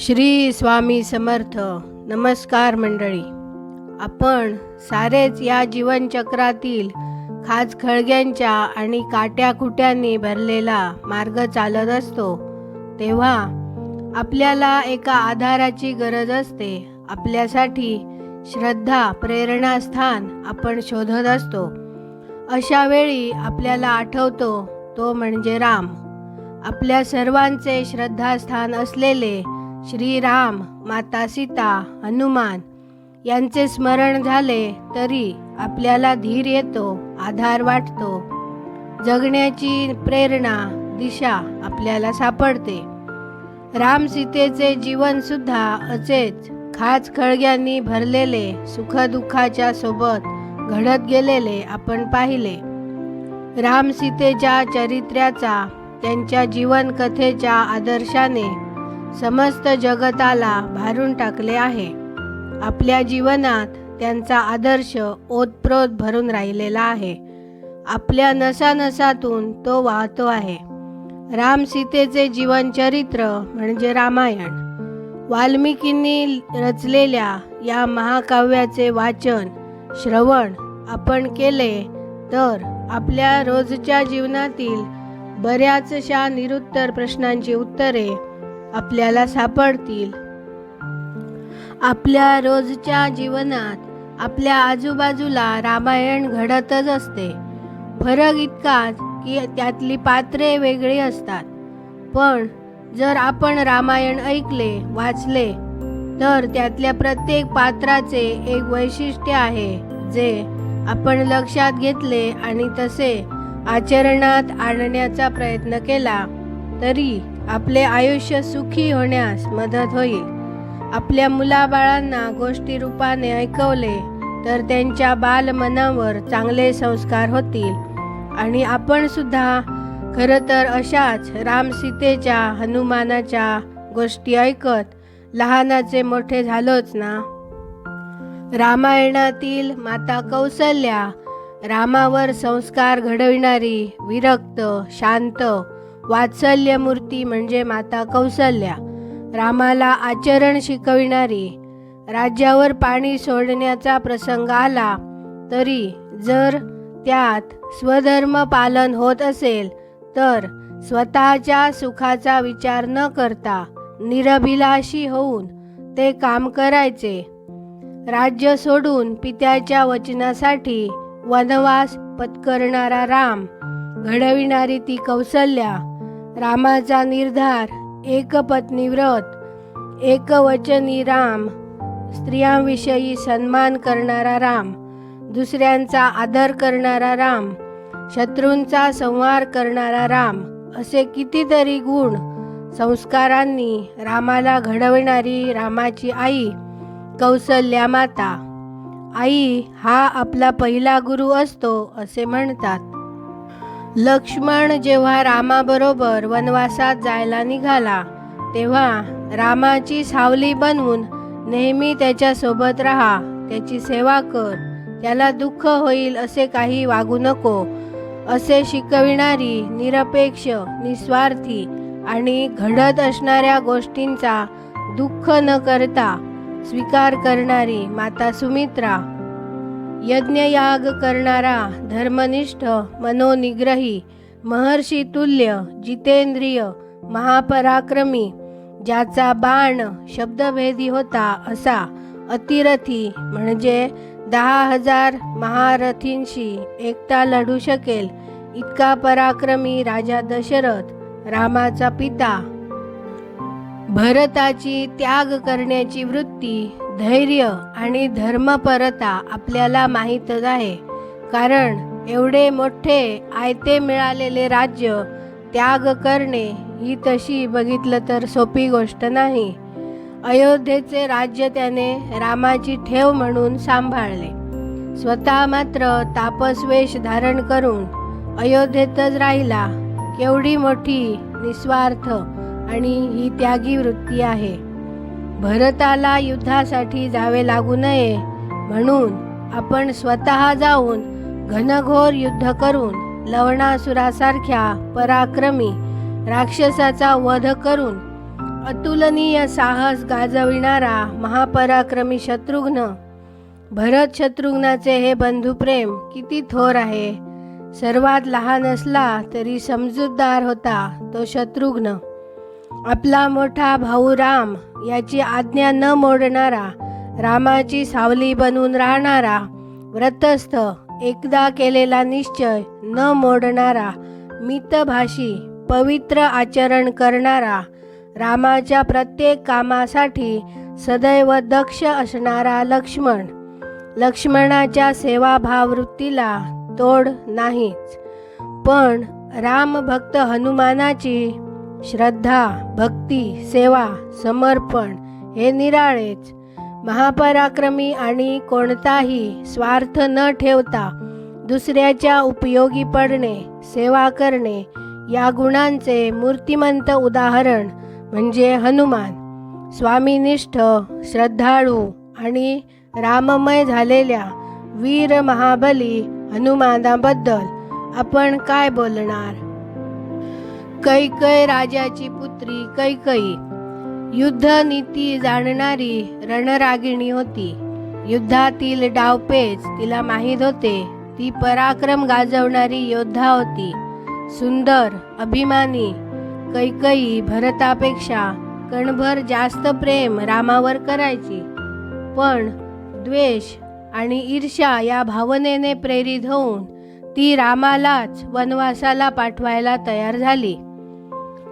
श्री स्वामी समर्थ नमस्कार मंडळी. आपण सारेच या जीवनचक्रातील खाज खळग्यांच्या आणि काट्याखुट्यांनी भरलेला मार्ग चालत असतो तेव्हा आपल्याला एका आधाराची गरज असते. आपल्यासाठी श्रद्धा प्रेरणास्थान आपण शोधत असतो. अशा वेळी आपल्याला आठवतो तो म्हणजे राम. आपल्या सर्वांचे श्रद्धास्थान असलेले श्रीराम माता सीता हनुमान यांचे स्मरण झाले तरी आपल्याला धीर येतो आधार वाटतो. जगण्याची प्रेरणा दिशा आपल्याला सापडते. राम सीतेचे जीवन सुद्धा असेच खाच खळग्यांनी भरलेले सुखदुःखाच्या सोबत घडत गेलेले आपण पाहिले. राम सीतेच्या चरित्र्याचा त्यांच्या जीवनकथेच्या आदर्शाने समस्त जगताला भारून टाकले आहे. आपल्या जीवनात त्यांचा आदर्श ओतप्रोत भरून राहिलेला आहे. आपल्या नसानसातून तो वाहतो आहे. राम सीतेचे जीवनचरित्र म्हणजे रामायण. वाल्मिकींनी रचलेल्या या महाकाव्याचे वाचन श्रवण आपण केले तर आपल्या रोजच्या जीवनातील बऱ्याचशा निरुत्तर प्रश्नांची उत्तरे आपल्याला सापडतील. आपल्या रोजच्या जीवनात आपल्या आजूबाजूला रामायण घडतच असते. फरक इतकाच की त्यातली पात्रे वेगळी असतात. पण जर आपण रामायण ऐकले वाचले तर त्यातल्या प्रत्येक पात्राचे एक वैशिष्ट्य आहे जे आपण लक्षात घेतले आणि तसे आचरणात आणण्याचा प्रयत्न केला तरी आपले आयुष्य सुखी होण्यास मदत होईल. आपल्या मुलाबाळांना गोष्टी रूपाने ऐकवले तर त्यांच्या बालमनावर चांगले संस्कार होतील. आणि आपण सुद्धा खरं तर अशाच राम सीतेच्या हनुमानाच्या गोष्टी ऐकत लहानाचे मोठे झालोच ना? रामायणातील माता कौसल्या रामावर संस्कार घडविणारी विरक्त शांत वात्सल्यमूर्ती म्हणजे माता कौसल्या. रामाला आचरण शिकविणारी. राज्यावर पाणी सोडण्याचा प्रसंग आला तरी जर त्यात स्वधर्म पालन होत असेल तर स्वतःच्या सुखाचा विचार न करता निरभिलाषी होऊन ते काम करायचे. राज्य सोडून पित्याच्या वचनासाठी वनवास पत्करणारा राम घडविणारी ती कौसल्या रामाचा निर्धार एकपत्नी व्रत एकवचनी राम स्त्रियांविषयी सन्मान करणारा राम दुसऱ्यांचा आदर करणारा राम शत्रूंचा संहार करणारा राम असे कितीतरी गुण संस्कारांनी रामाला घडविणारी रामाची आई कौसल्या माता. आई हा आपला पहिला गुरु असतो असे म्हणतात. लक्ष्मण जेव्हा रामाबरोबर वनवासात जायला निघाला तेव्हा रामाची सावली बनवून नेहमी त्याच्यासोबत राहा त्याची सेवा कर त्याला दुःख होईल असे काही वागू नको असे शिकविणारी निरपेक्ष निस्वार्थी आणि घडत असणाऱ्या गोष्टींचा दुःख न करता स्वीकार करणारी माता सुमित्रा यज्ञयाग करणारा धर्मनिष्ठ मनोनिग्रही महर्षी तुल्य जितेंद्रिय महापराक्रमी ज्याचा बाण शब्दभेदी होता असा अतिरथी म्हणजे दहा हजार महारथींशी एकटा लढू शकेल इतका पराक्रमी राजा दशरथ रामाचा पिता. भरताची त्याग करण्याची वृत्ती धैर्य आणि धर्मपरता आपल्याला माहीतच आहे. कारण एवढे मोठे आयते मिळालेले राज्य त्याग करणे ही तशी बघितलं तर सोपी गोष्ट नाही. अयोध्येचे राज्य त्याने रामाची ठेव म्हणून सांभाळले. स्वतः मात्र तापसवेश धारण करून अयोध्येतच राहिला. केवढी मोठी निस्वार्थ आणि ही त्यागी वृत्ती आहे. भरताला युद्धासाठी जावे लागू नये. म्हणून आपण स्वतः जाऊन घनघोर युद्ध करून लवणासुरासारख्या पराक्रमी राक्षसाचा वध करून अतुलनीय साहस गाजविणारा महापराक्रमी शत्रुघ्न भरत शत्रुघ्नाचे हे बंधुप्रेम किती थोर आहे. सर्वात लहान असला तरी समजूतदार होता तो शत्रुघ्न. आपला मोठा भाऊ राम याची आज्ञा न मोडणारा रामाची सावली बनून राहणारा व्रतस्थ एकदा केलेला निश्चय न मोडणारा मितभाषी पवित्र आचरण करणारा रामाच्या प्रत्येक कामासाठी सदैव दक्ष असणारा लक्ष्मण. लक्ष्मणाच्या सेवाभाव वृत्तीला तोड नाहीच. पण रामभक्त हनुमानाची श्रद्धा भक्ती सेवा समर्पण हे निराळेच. महापराक्रमी आणि कोणताही स्वार्थ न ठेवता दुसऱ्याच्या उपयोगी पडणे सेवा करणे या गुणांचे मूर्तिमंत उदाहरण म्हणजे हनुमान. स्वामीनिष्ठ श्रद्धाळू आणि राममय झालेल्या वीर महाबली हनुमानाबद्दल आपण काय बोलणार? कैकय राजाची पुत्री कैकई युद्धनीती जाणणारी रणरागिणी होती. युद्धातील डावपेच तिला माहीत होते. ती पराक्रम गाजवणारी योद्धा होती. सुंदर अभिमानी कैकई भरतापेक्षा कणभर जास्त प्रेम रामावर करायची. पण द्वेष आणि ईर्ष्या या भावनेने प्रेरित होऊन ती रामालाच वनवासाला पाठवायला तयार झाली.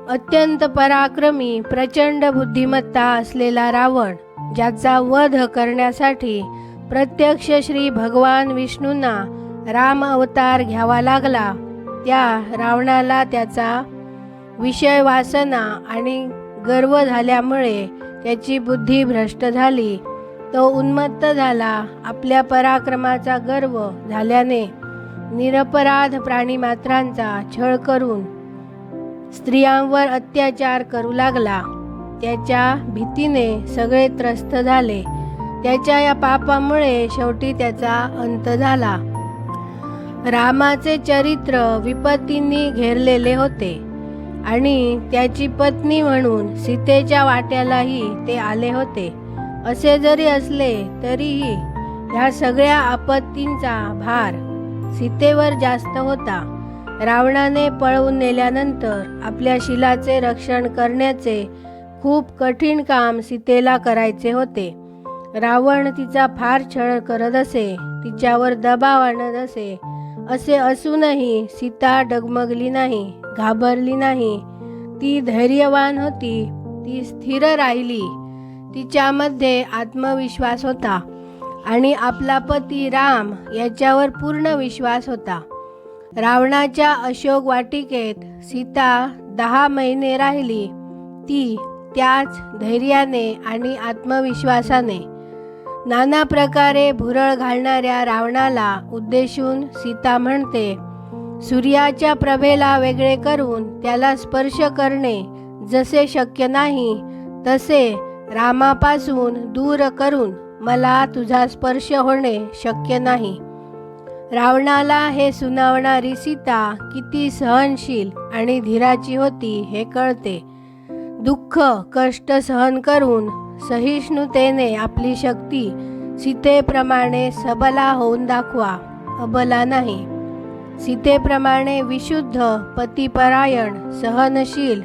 अत्यंत पराक्रमी प्रचंड बुद्धिमत्ता असलेला रावण ज्याचा वध करण्यासाठी प्रत्यक्ष श्री भगवान विष्णूंना राम अवतार घ्यावा लागला. त्या रावणाला त्याचा विषय वासना आणि गर्व झाल्यामुळे त्याची बुद्धी भ्रष्ट झाली. तो उन्मत्त झाला. आपल्या पराक्रमाचा गर्व झाल्याने निरपराध प्राणीमात्रांचा छळ करून स्त्रियांवर अत्याचार करू लागला. त्याच्या भीतीने सगळे त्रस्त झाले. त्याच्या या पापामुळे शेवटी त्याचा अंत झाला. रामाचे चरित्र विपत्तींनी घेरलेले होते आणि त्याची पत्नी म्हणून सीतेच्या वाट्यालाही ते आले होते. असे जरी असले तरीही ह्या सगळ्या आपत्तींचा भार सीतेवर जास्त होता. रावणाने पळवून नेल्यानंतर आपल्या शिलाचे रक्षण करण्याचे खूप कठीण काम सीतेला करायचे होते. रावण तिचा फार छळ करत असे तिच्यावर दबाव आणत असे. असे असूनही सीता डगमगली नाही घाबरली नाही. ती धैर्यवान होती ती स्थिर राहिली. तिच्यामध्ये आत्मविश्वास होता आणि आपला पती राम याच्यावर पूर्ण विश्वास होता. रावणाच्या अशोक वाटिकेत सीता दहा महिने राहिली. ती त्याच धैर्याने आणि आत्मविश्वासाने नाना प्रकारे भुरळ घालणाऱ्या रावणाला उद्देशून सीता म्हणते सूर्याच्या प्रभेला वेगळे करून त्याला स्पर्श करणे जसे शक्य नाही तसे रामापासून दूर करून मला तुझा स्पर्श होणे शक्य नाही. रावणाला हे सुनावणारी सीता किती सहनशील आणि धीराची होती हे कळते. दुःख कष्ट सहन करून सहिष्णुतेने आपली शक्ती सीतेप्रमाणे सबला होऊन दाखवा अबला नाही. सीतेप्रमाणे विशुद्ध पतिपरायण सहनशील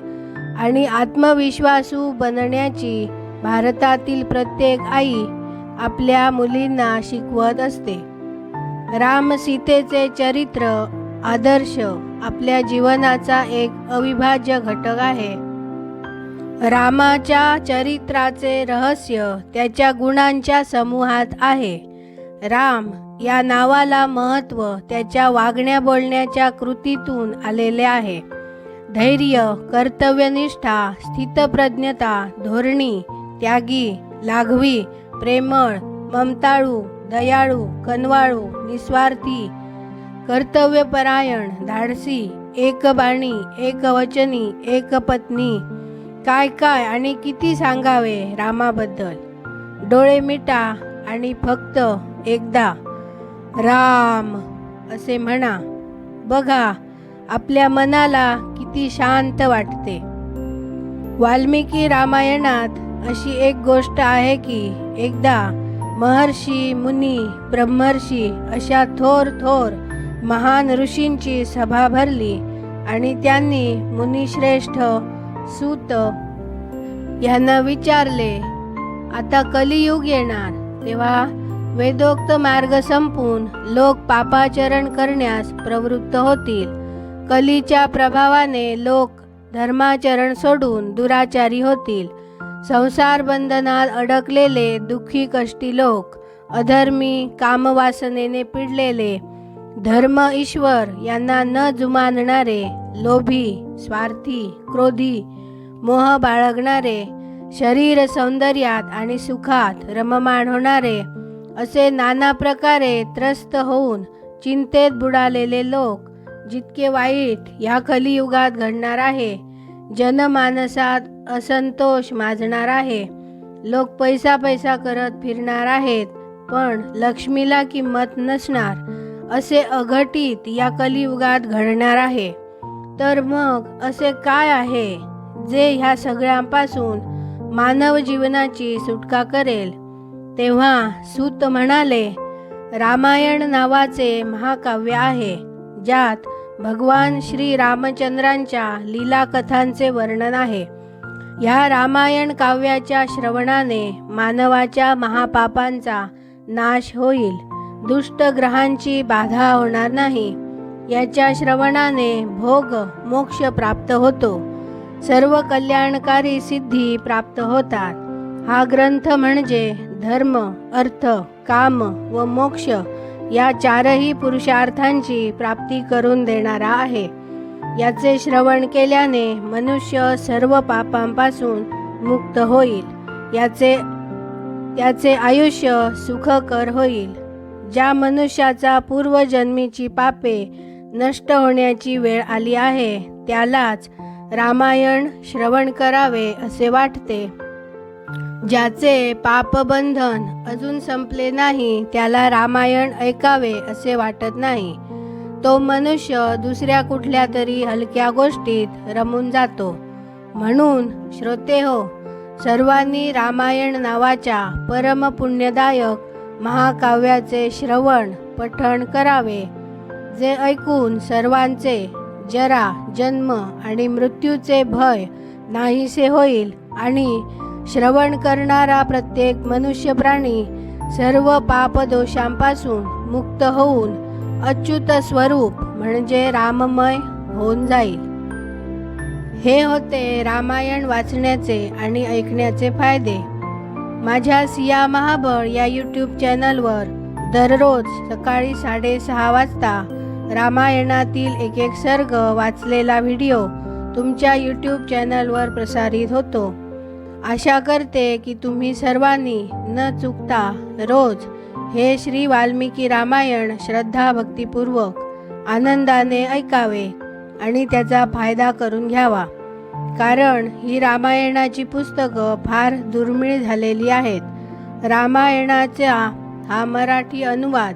आणि आत्मविश्वासू बनण्याची भारतातील प्रत्येक आई आपल्या मुलींना शिकवत असते. राम सीतेचे चरित्र आदर्श आपल्या जीवनाचा एक अविभाज्य घटक आहे. रामाच्या चरित्राचे रहस्य त्याच्या गुणांच्या समूहात आहे. राम या नावाला महत्त्व त्याच्या वागण्या बोलण्याच्या कृतीतून आलेले आहे. धैर्य कर्तव्यनिष्ठा स्थितप्रज्ञता धोरणी त्यागी लाघवी प्रेमळ ममताळू दयाळू कनवाळू निस्वार्थी कर्तव्यपरायण धाडसी एकबाणी एकवचनी एकपत्नी. काय काय आणि किती सांगावे रामाबद्दल? डोळे मिटा आणि फक्त एकदा राम असे म्हणा. बघा आपल्या मनाला किती शांत वाटते. वाल्मिकी रामायणात अशी एक गोष्ट आहे की एकदा महर्षी मुनी ब्रह्मर्षी अशा थोर थोर महान ऋषींची सभा भरली आणि त्यांनी मुनिश्रेष्ठ सूत यांना विचारले आता कलियुग येणार तेव्हा वेदोक्त मार्ग संपून लोक पापाचरण करण्यास प्रवृत्त होतील. कलीच्या प्रभावाने लोक धर्माचरण सोडून दुराचारी होतील. संसार बंधनात अडकलेले दुःखी कष्टी लोक अधर्मी कामवासनेने पिडलेले धर्म ईश्वर यांना न जुमानणारे लोभी स्वार्थी क्रोधी मोह बाळगणारे शरीर सौंदर्यात आणि सुखात रममाण होणारे असे नाना प्रकारे त्रस्त होऊन चिंतेत बुडालेले लोक जितके वाईट ह्या कलियुगात घडणार आहे जनमानसात असंतोष माजणार आहे. लोक पैसा पैसा करत फिरणार आहेत पण लक्ष्मीला किंमत नसणार. असे अघटित या कलियुगात घडणार आहे. तर मग असे काय आहे जे ह्या सगळ्यांपासून मानव जीवनाची सुटका करेल? तेव्हा सूत म्हणाले रामायण नावाचे महाकाव्य आहे ज्यात भगवान श्री रामचंद्रांच्या लीला कथांचे वर्णन आहे. ह्या रामायण काव्याच्या श्रवणाने मानवाच्या महापापांचा नाश होईल. दुष्ट ग्रहांची बाधा होणार नाही. याच्या श्रवणाने भोग मोक्ष प्राप्त होतो. सर्व कल्याणकारी सिद्धी प्राप्त होतात. हा ग्रंथ म्हणजे धर्म अर्थ काम व मोक्ष या चारही पुरुषार्थांची प्राप्ती करून देणारा आहे. याचे श्रवण केल्याने मनुष्य सर्व पापांपासून मुक्त होईल. याचे त्याचे आयुष्य सुखकर होईल. ज्या मनुष्याचा पूर्वजन्मीची पापे नष्ट होण्याची वेळ आली आहे त्यालाच रामायण श्रवण करावे असे वाटते. ज्याचे पापबंधन अजून संपले नाही त्याला रामायण ऐकावे असे वाटत नाही. तो मनुष्य दुसऱ्या कुठल्या तरी हलक्या गोष्टीत रमून जातो. म्हणून श्रोते हो सर्वांनी रामायण नावाच्या परम पुण्यदायक महाकाव्याचे श्रवण पठण करावे जे ऐकून सर्वांचे जरा जन्म आणि मृत्यूचे भय नाहीसे होईल आणि श्रवण करणारा प्रत्येक मनुष्य प्राणी सर्व पापदोषांपासून मुक्त होऊन अच्युत स्वरूप म्हणजे राममय होऊन जाईल. हे होते रामायण वाचण्याचे आणि ऐकण्याचे फायदे. माझ्या सिया महाबळ या यूट्यूब चॅनलवर दररोज सकाळी साडेसहा वाजता रामायणातील एक एक सर्ग वाचलेला व्हिडिओ तुमच्या यूट्यूब चॅनलवर प्रसारित होतो. आशा करते की तुम्ही सर्वांनी न चुकता रोज हे श्री वाल्मिकी रामायण श्रद्धा भक्तीपूर्वक आनंदाने ऐकावे आणि त्याचा फायदा करून घ्यावा. कारण ही रामायणाची पुस्तकं फार दुर्मिळ झालेली आहेत. रामायणाचा हा मराठी अनुवाद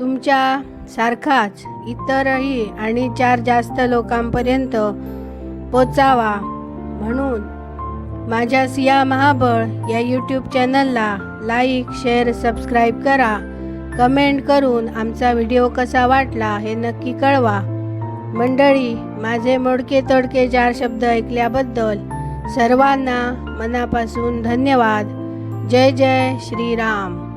तुमच्या सारखाच इतरही आणि चार जास्त लोकांपर्यंत पोचावा म्हणून माझ्या सिया महाबळ या यूट्यूब चॅनलला लाईक शेअर सबस्क्राईब करा. कमेंट करून आमचा व्हिडिओ कसा वाटला हे नक्की कळवा. मंडळी माझे मोडके तडके चार शब्द ऐकल्याबद्दल सर्वांना मनापासून धन्यवाद. जय जय श्रीराम.